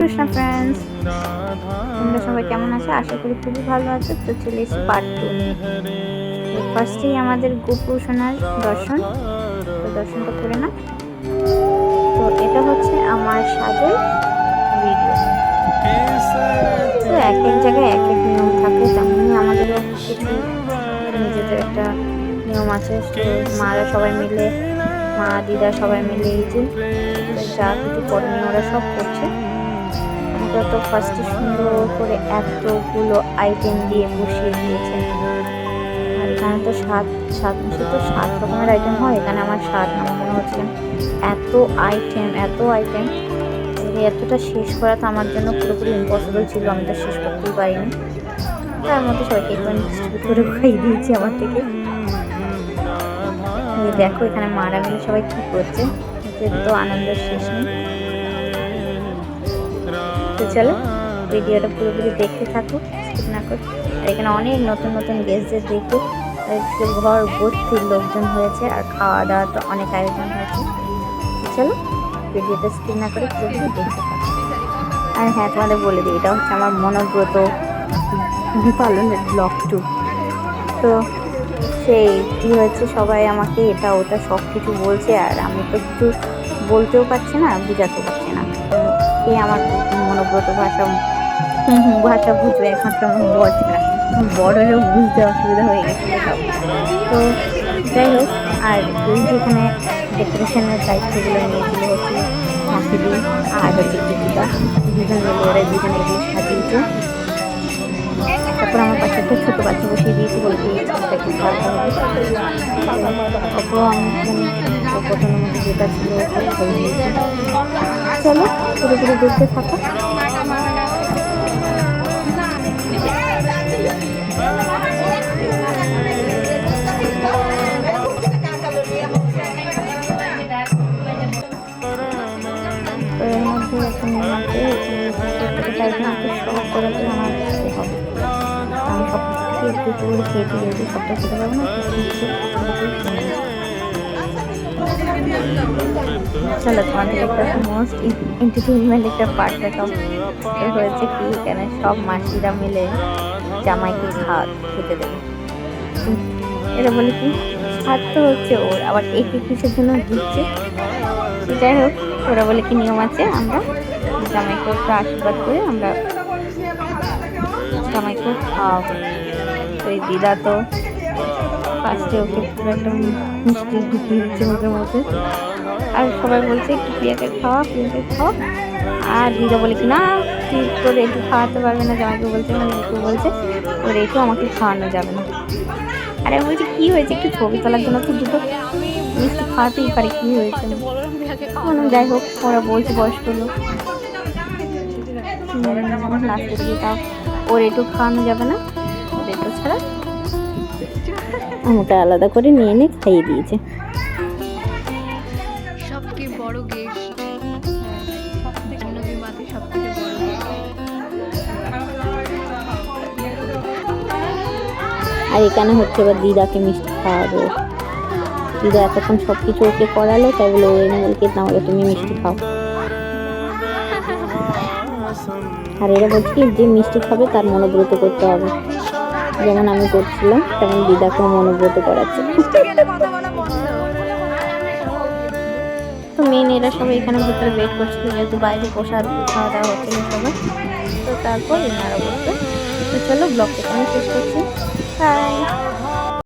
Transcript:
Krishna friends তোমরা সবাই কেমন আছো? আশা করি খুবই ভালো আছো। তো চলে এসেছি পার্ট টু ফার্স্টেই আমাদের গোপুর সোনার দর্শন। তো দর্শনটা করে না তো এটা হচ্ছে আমার সাজের ভিডিও তো এক এক জায়গায় এক এক নিয়ম থাকে, তেমনই আমাদেরও কিছু নিজেদের একটা নিয়ম আছে মারা সবাই মিলে, মা, দিদা সবাই মিলে এই যে যা কিছু করণীয় ওরা সব করছে। তো ফার্স্টে সুন্দর করে এতগুলো আইটেম দিয়ে বসিয়ে দিয়েছে। আর এখানে তো সাত সাত মাসে তো সাত রকমের আইটেম হয়। এখানে আমার সাত আমার মনে হচ্ছে। এত আইটেম এত আইটেম এতটা শেষ করা তো আমার জন্য পুরোপুরি ইম্পসিবল ছিল। আমি তো শেষ করতেই পারিনি। তার মধ্যে সবাইকে একটু ডিস্ট্রিবিউট করে খাইয়ে দিয়েছি আমার থেকে। দেখো এখানে মারা মিলে সবাই কি করছে? তো আনন্দের শেষ নেই। তো চলো। ভিডিওটা পুরোপুরি দেখতে থাকো স্কিপ না করে। এখানে অনেক নতুন নতুন গেস্টদের দেখে আজকে ঘর ভর্তি লোকজন হয়েছে, আর খাওয়া দাওয়া তো অনেক আয়োজন হয়েছে। চলো, ভিডিওটা স্কিপ না করে পুরোপুরি দেখতে থাকো। আর হ্যাঁ তোমাদের বলে দিই, এটা হচ্ছে আমার মনোব্রত পালনের ব্লগ টু তো সেই, কী হয়েছে, সবাই আমাকে এটা ওটা সব কিছু বলছে, আর আমি তো কিছু বলতেও পারছি না বুঝাতে পারছি না। এই আমার মনোব্রত ভাষা ভাষা বুঝবে একমাত্র আমার বর ছাড়া বড় হলেও বুঝতে অসুবিধা হয়ে গেছিল সব। তো যাই হোক আর এই যেখানে ডেকোরেশনের দায়িত্বগুলো নিয়েছিল হচ্ছে আর হচ্ছে কৃতিকা দুজন মিলে ওরা দুজন এগুলো সাজিয়েছে। তারপর আমার পাশে একটা ছোটো বাচ্চা বসিয়ে দিয়েছি বলতে এই ছেলেটা একটু খাওয়াতে হবে তারপর আমি প্রথমের মধ্যে যেটা ছিল ওটা করে নিয়েছি চলো পুরোপুরি দেখতে থাকো তো এর মধ্যে একটা নিয়ম আছে টাইপ না সব করে সব একটু একটু করে খেয়েছি যেহেতু সবটা খেতে পারব না একটা মোস্ট এন্টারটেনমেন্ট একটা পার্ট দেখাও হয়েছে কি, এখানে সব মাসিরা মিলে জামাইকে খাওয়া খেতে দেবে। এটা বলে কি স্বাদ তো হচ্ছে ওর, আবার একে কিসের জন্য দিচ্ছে? যাই হোক, ওরা বলে কি নিয়ম আছে, আমরা জামাইকে আশীর্বাদ করে আমরা জামাইকে খাওয়াবো। এই দিদা তো ফার্স্টে ওকে পুরো একটা মিষ্টি ঢুকিয়ে দিচ্ছে মুখের মধ্যে। আর সবাই বলছে, একটু প্রিয়াকে খাওয়া প্রিয়াকে খাওয়া। আর দিদা বলে কি, না, তুই তোর একটু খাওয়াতে পারবে না। জামাইকে বলছে মানে একটু বলছে তোর একটু আমাকে খাওয়ানো যাবে না। আর আমি বলছি, কী হয়েছে? একটু ছবি তোলার জন্য তো দুটো মিষ্টি খাওয়াতেই পারে, কী হয়েছে? মানে যাই হোক, ওরা বলছে বয়স্ক লোক। লাস্টে দিয়ে তাও ওর একটু খাওয়ানো যাবে না। ছাড়া আমাকে আলাদা করে নিয়ে এনে খাইয়ে দিয়েছে। সবথেকে বড় আর এখানে হচ্ছে এবার দিদাকে মিষ্টি খাওয়াবে। দিদা এতক্ষণ সব কিছু ওকে করালো তাই বলে ও এনে বলকে তাহলে তুমি মিষ্টি খাও। আর এরা বলছে যে মিষ্টি খাবে তার মনোব্রত করতে হবে। যেমন আমি করছিলাম, তেমন দিদাকেও মনোব্রত করাচ্ছি। তো মেন এরা সবাই এখানে ভিতরে ওয়েট করছিল, যেহেতু বাইরে প্রসাদ খাওয়া দাওয়া হচ্ছিল সবাই। তো তারপর এনারা বলতো তো চলো ব্লগটা এখানে শেষ করছি।